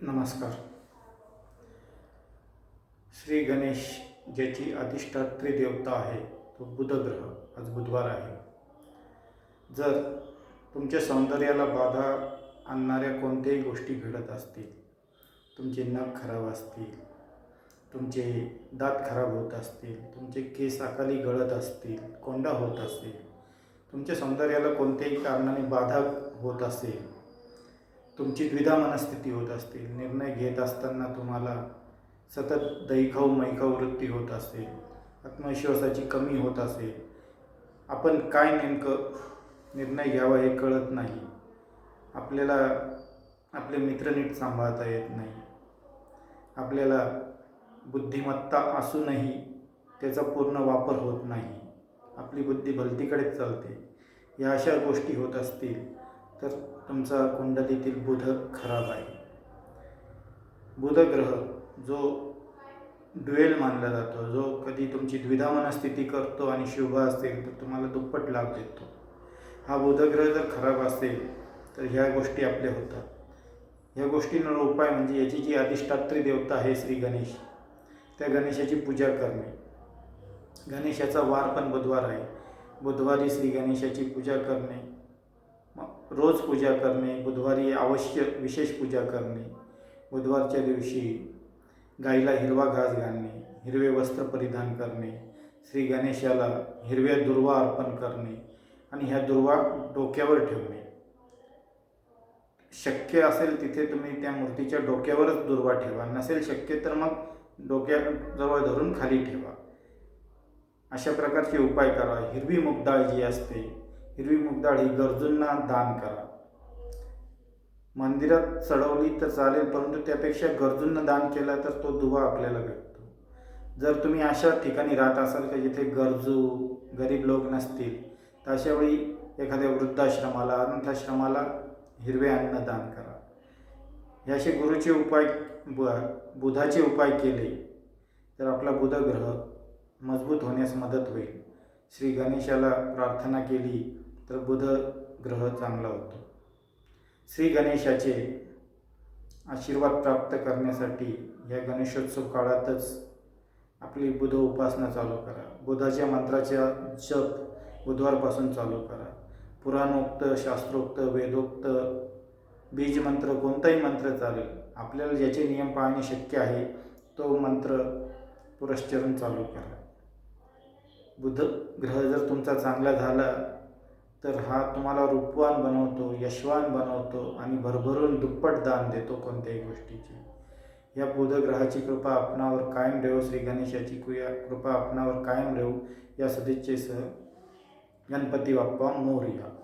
नमस्कार. श्री गणेश ज्याची अधिष्ठात्री देवता आहे तो बुधग्रह आज बुधवार आहे. जर तुमच्या सौंदर्याला बाधा आणणाऱ्या कोणत्याही गोष्टी घडत असतील तुमचे नख खराब असतील तुमचे दात खराब होत असतील तुमचे केस अकाली गळत असतील कोंडा होत असेल तुमच्या सौंदर्याला कोणत्याही कारणाने बाधा होत असेल तुमची द्विधा मनस्थिती होत असतील निर्णय घेत असताना तुम्हाला सतत दैखव मैखव वृत्ती होत असेल आत्मविश्वासाची कमी होत असेल आपण काय नेमकं निर्णय घ्यावा हे कळत नाही. आपल्याला आपले मित्र नीट सांभाळता येत नाही. आपल्याला बुद्धिमत्ता असूनही त्याचा पूर्ण वापर होत नाही. आपली बुद्धी भलतीकडेच चालते. या अशा गोष्टी होत असतील तर तुमचा कुंडलीतील बुध खराब आहे. बुध ग्रह जो ड्युएल मानला जातो जो कधी तुमची द्विधा मनस्थिती करतो आणि शुभ असेल तर तुम्हाला दुप्पट लाभ देतो. हा बुधग्रह जर खराब असेल तर ह्या गोष्टी आपल्या होतात. ह्या गोष्टींवर उपाय म्हणजे याची जी अधिष्ठात्री देवता आहे श्री गणेश त्या गणेशाची पूजा करणे. गणेशाचा वार पण बुधवार आहे. बुधवारी श्री गणेशाची पूजा करणे. रोज पूजा करणे बुधवारी अवश्य विशेष पूजा करणे बुधवारच्या दिवशी गाईला हिरवा घास घालणे हिरवे वस्त्र परिधान करणे श्री गणेशाला हिरव्या दुर्वा अर्पण करणे आणि ह्या दुर्वा डोक्यावर ठेवणे. शक्य असेल तिथे तुम्ही त्या मूर्तीच्या डोक्यावरच दुर्वा ठेवा. नसेल शक्य तर मग डोक्याजवळ धरून खाली ठेवा. अशा प्रकारचे उपाय करा. हिरवी मुगडाळ जी असते हिरवी मुगडाळ ही गरजूंना दान करा. मंदिरात चढवली तर चालेल परंतु त्यापेक्षा गरजूंना दान केला तर तो दुवा आपल्याला भेटतो. जर तुम्ही अशा ठिकाणी राहत असाल का जिथे गरजू गरीब लोक नसतील तर अशावेळी एखाद्या वृद्धाश्रमाला अनाथाश्रमाला हिरवे अन्न दान करा. हे असे गुरुचे उपाय ब बुधाचे उपाय केले तर आपला बुधग्रह मजबूत होण्यास मदत होईल. श्री गणेशाला प्रार्थना केली तर बुध ग्रह चांगला होतो. श्री गणेशाचे आशीर्वाद प्राप्त करण्यासाठी या गणेशोत्सव काळातच आपली बुध उपासना चालू करा. बुधाच्या मंत्राच्या जप बुधवारपासून चालू करा. पुराणोक्त शास्त्रोक्त वेदोक्त बीजमंत्र कोणताही मंत्र चालेल. आपल्याला ज्याचे नियम पाळणे शक्य आहे तो मंत्र पुरश्चरण चालू करा. बुध ग्रह जर तुमचा चांगला झाला तर हा तुम्हाला रूपवान बनवतो यशवान बनवतो आणि भरभरून दुप्पट दान देतो कोणत्याही गोष्टीची. या बुधग्रहाची कृपा आपणावर कायम ठेवू श्री गणेशाची कुया कृपा आपणावर कायम ठेवू. या सदिच्छेसह गणपती बाप्पा मोरया.